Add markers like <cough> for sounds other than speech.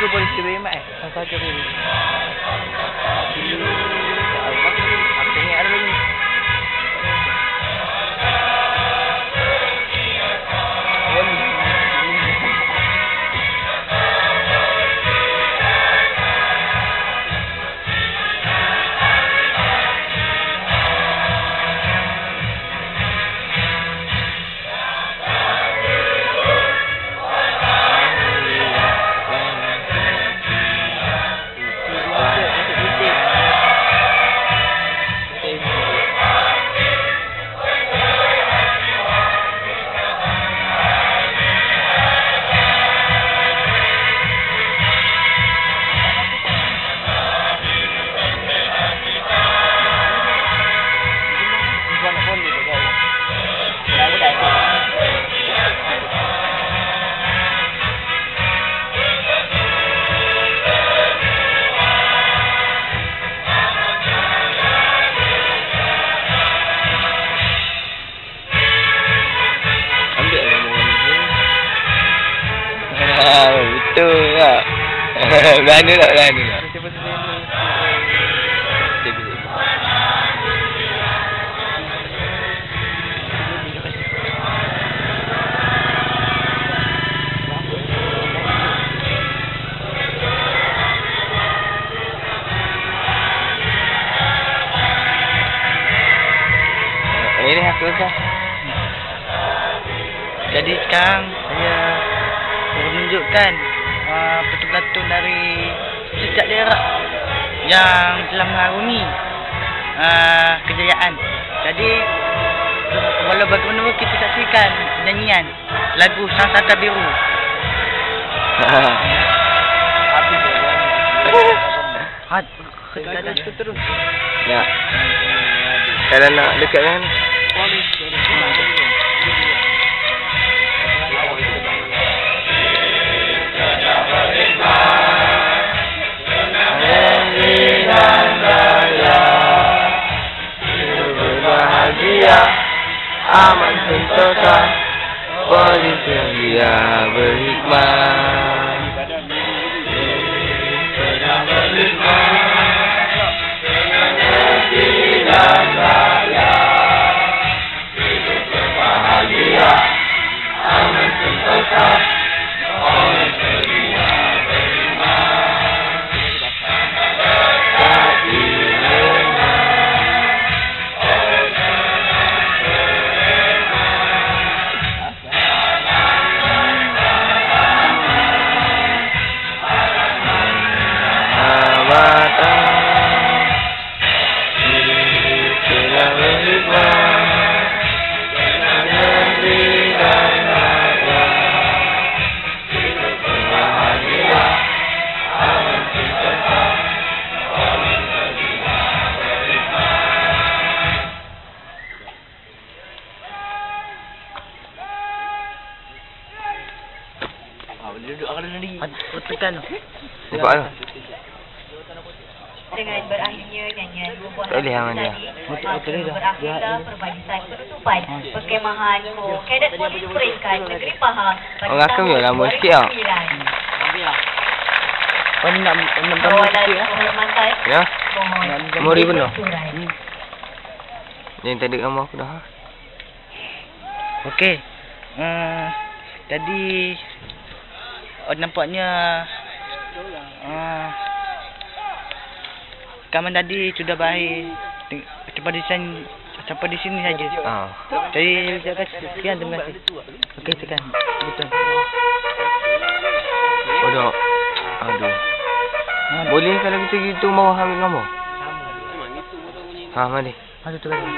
Vừa mới xử lý. Ah, <laughs> betul tak? Berani tak? Berani bila. Ini aku rasa. Jadi sekarang saya menunjukkan uh, pelatun-pelatun dari setiap daerah yang telah mengarungi uh, kejayaan. Jadi walau bagaimanapun kita saksikan nyanyian lagu Sang Saka Biru. Ha, terus terus. Nak. Kalau nak dekat kan? berkah Pemimpin dia berhikmah Dia berhikmah Tekan. Nampak tu? dengan berakhirnya nyanyian bubuhan Tak boleh hang dia. Betul, betul dah. berakhirlah perbarisan penutupan perkemahan ko Kadet Polis Peringkat Negeri Pahang pada Orang aku tahun biar lama sikit. 2009. Kau ni nak Kawalan sikit ah. kehormatan Ya? Mori penuh. bersurai. Ni tadi kamu aku dah. Okey. Uh, jadi oh, nampaknya uh, rakaman tadi sudah baik. Sampai di sini sampai di sini saja. Ah. Jadi terima kasih. Sekian terima kasih. Okey sekian. Betul. Aduh. Aduh. Boleh kalau kita gitu mau ambil gambar? Ha, mari. Ada tu lagi.